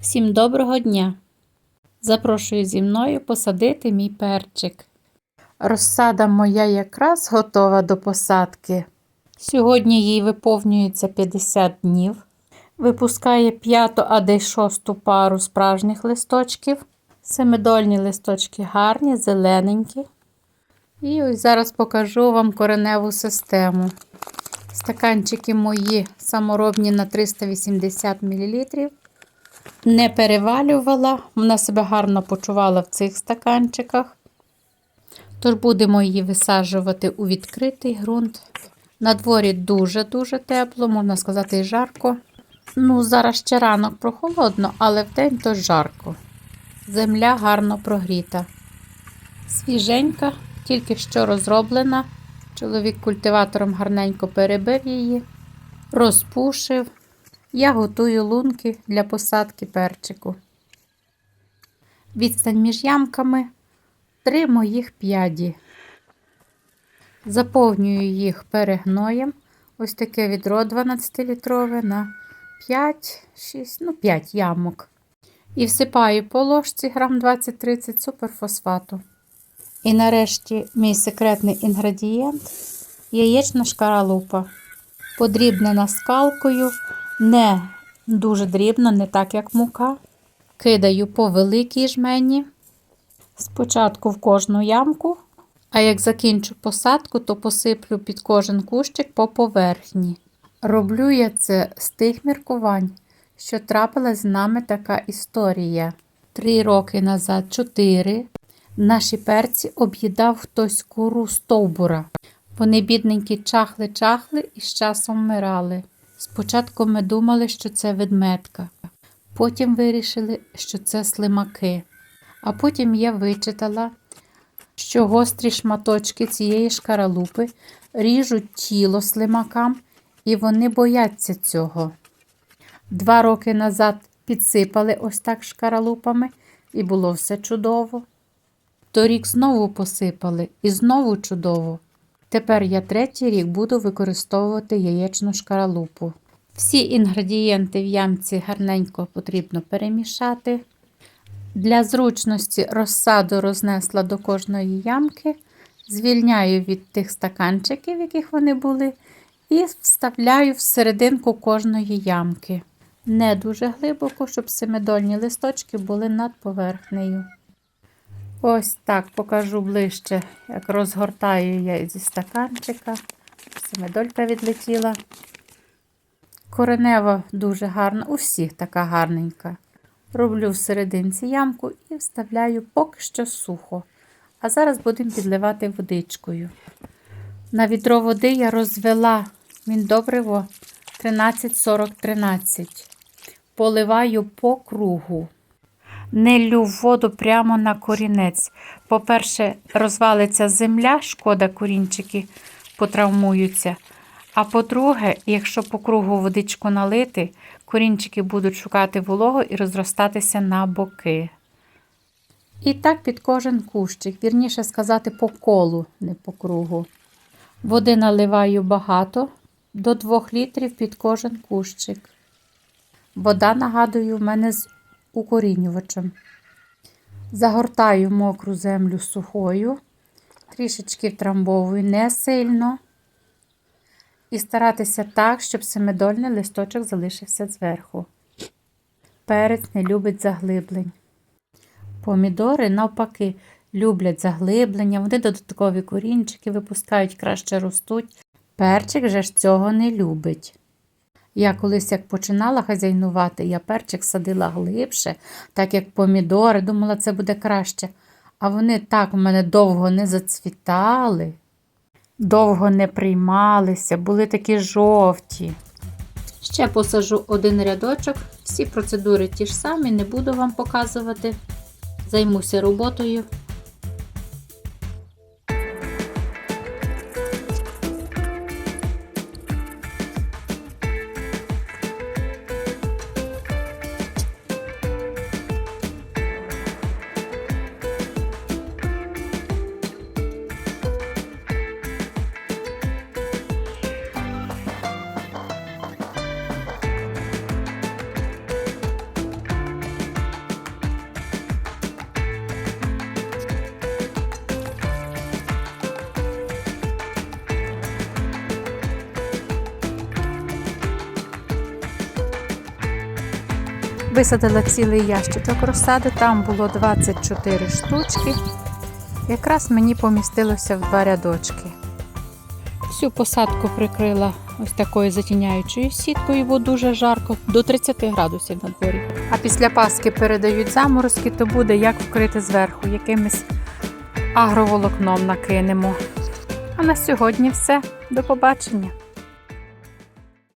Всім доброго дня! Запрошую зі мною посадити мій перчик. Розсада моя якраз готова до посадки. Сьогодні їй виповнюється 50 днів. Випускає п'яту, а де й шосту пару справжніх листочків. Семидольні листочки гарні, зелененькі. І ось зараз покажу вам кореневу систему. Стаканчики мої саморобні на 380 мл. Не перевалювала, вона себе гарно почувала в цих стаканчиках. Тож будемо її висаджувати у відкритий ґрунт. На дворі дуже-дуже тепло, можна сказати, і жарко. Ну, зараз ще ранок прохолодно, але вдень то жарко. Земля гарно прогріта. Свіженька, тільки що розроблена. Чоловік культиватором гарненько перебив її, розпушив. Я готую лунки для посадки перчику. Відстань між ямками три моїх п'яді. Заповнюю їх перегноєм. Ось таке відро 12-літрове на 5, 6, ну 5 ямок. І всипаю по ложці грам 20-30 суперфосфату. І нарешті мій секретний інгредієнт яєчна шкаралупа. Подрібнена скалкою, не дуже дрібно, не так як мука. Кидаю по великій жмені. Спочатку в кожну ямку, а як закінчу посадку, то посиплю під кожен кущик по поверхні. Роблю я це з тих міркувань, що трапилась з нами така історія. Три роки назад, чотири, наші перці об'їдав хтось куру стовбура. Вони, бідненькі, чахли-чахли і з часом вмирали. Спочатку ми думали, що це ведметка, потім вирішили, що це слимаки. А потім я вичитала, що гострі шматочки цієї шкаралупи ріжуть тіло слимакам, і вони бояться цього. Два роки назад підсипали ось так шкаралупами, і було все чудово. Торік знову посипали і знову чудово. Тепер я третій рік буду використовувати яєчну шкаралупу. Всі інгредієнти в ямці гарненько потрібно перемішати. Для зручності розсаду рознесла до кожної ямки, звільняю від тих стаканчиків, в яких вони були, і вставляю в серединку кожної ямки. Не дуже глибоко, щоб семидольні листочки були над поверхнею. Ось так покажу ближче, як розгортаю я зі стаканчика. Семидолька відлетіла. Коренева дуже гарна, у всіх така гарненька. Роблю в ямку і вставляю поки що сухо. А зараз будемо підливати водичкою. На відро води я розвела міндобриво 13-40-13. Поливаю по кругу. Не лю воду прямо на корінець. По-перше, розвалиться земля, шкода корінчики потравмуються. А по-друге, якщо по кругу водичку налити, корінчики будуть шукати вологу і розростатися на боки. І так під кожен кущик, вірніше сказати, по колу, не по кругу. Води наливаю багато, до 2 літрів під кожен кущик. Вода, нагадую, в мене з укорінювачем. Загортаю мокру землю сухою, трішечки втрамбовую не сильно. І старатися так, щоб семидольний листочок залишився зверху. Перець не любить заглиблень. Помідори, навпаки, люблять заглиблення, вони додаткові корінчики випускають, краще ростуть. Перчик же ж цього не любить. Я колись як починала хазяйнувати, я перчик садила глибше, так як помідори, думала, це буде краще. А вони так в мене довго не зацвітали, довго не приймалися, були такі жовті. Ще посажу один рядочок, всі процедури ті ж самі, не буду вам показувати. Займуся роботою. Висадила цілий ящичок розсади, там було 24 штучки. Якраз мені помістилося в два рядочки. Всю посадку прикрила ось такою затіняючою сіткою, бо дуже жарко, до 30 градусів на дворі. А після Паски передають заморозки, то буде як вкрити зверху, якимось агроволокном накинемо. А на сьогодні все. До побачення!